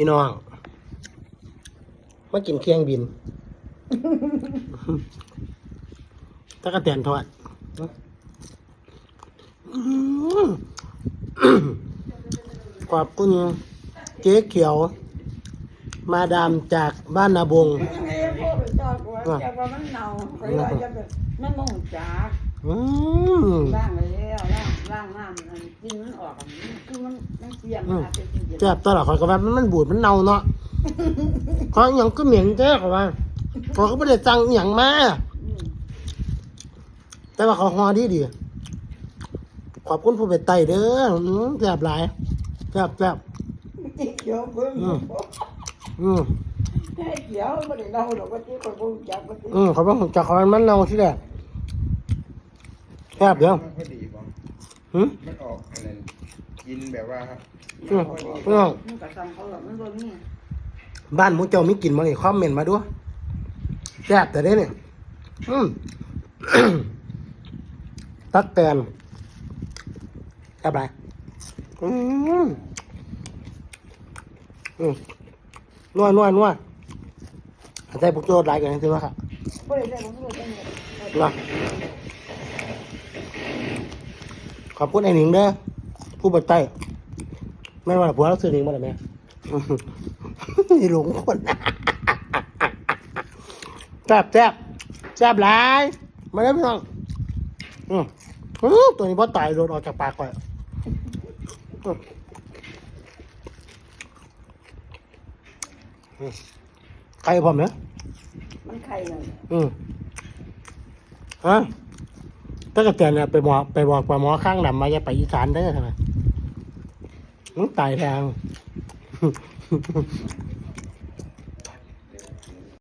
พี่น้องมากินเคียงบินตะกะแตนทอดอื้อหือขอบคุณเจ๊เขียว มาดามจากบ้านนาบงยังไงพวกไปจอดกูว่าจะว่ามันเน่าไปว่าจะแบบมันมองจาก อืมล่างไปแล้วล่างล่างน้ำมันกินมันออกอะมันคือมันมันเสียงมันอาจจะกินเย็นแซ่บตลอดคอยก็ว่ามันบูดมันเน่าเนาะขออหย่างก็เหม็นแท้กว่าขอยก็ไม่ได้สั่งอหย่างมา อืมแต่ว่าเขาฮอดีดี ขอบคุณผู้เป็นไตเด้ออืมแซ่บหลายแซ่บแซ่บเขียวเบิ่งอืมอืม ให้เขียวไม่ได้เน่าหรอกว่าที่คนบ่รู้จักว่าที่อืมเขาบอกจากเขามันเน่าที่แรก แซ่บเด้อมันพอดีบ่หืมมันออกอะไรกินแบบว่าอืมพี่น้องมันก็สั่งเขาหรอกมันบ่มีบ้านหมูเจ้ามีกลิ่นมั้งนี่คอมเมนต์มาด้วยแซ่บแต่เด้เนี่ยอืม ตักแตนแซ่บไรอืมอืมนัวนัวนัวอาจจะพวกโจทย์หลายกันใช่ไหมครับ บ่ได้ได้บ่ได้ได้นัว ขอบคุณไอ้หนิงเด้อผู้บัดใต้ไม่ว่าผัวเราซื้อหนิงมาหรือไม่นี่หลงคนแซ่บแซ่บแซ่บหลายมาแล้วพี่น้องอืมอื้อตัวนี้พอตายโดนออกจากปากก่อนอืมอืมใครพร้อมเนี่ยมันไข่นั่นอืมฮะ ถ้ากระเตือนไปบอกไปบอกปลาหมอข้างดำมาจะไปอีสานได้อทำไมมึงตายทาง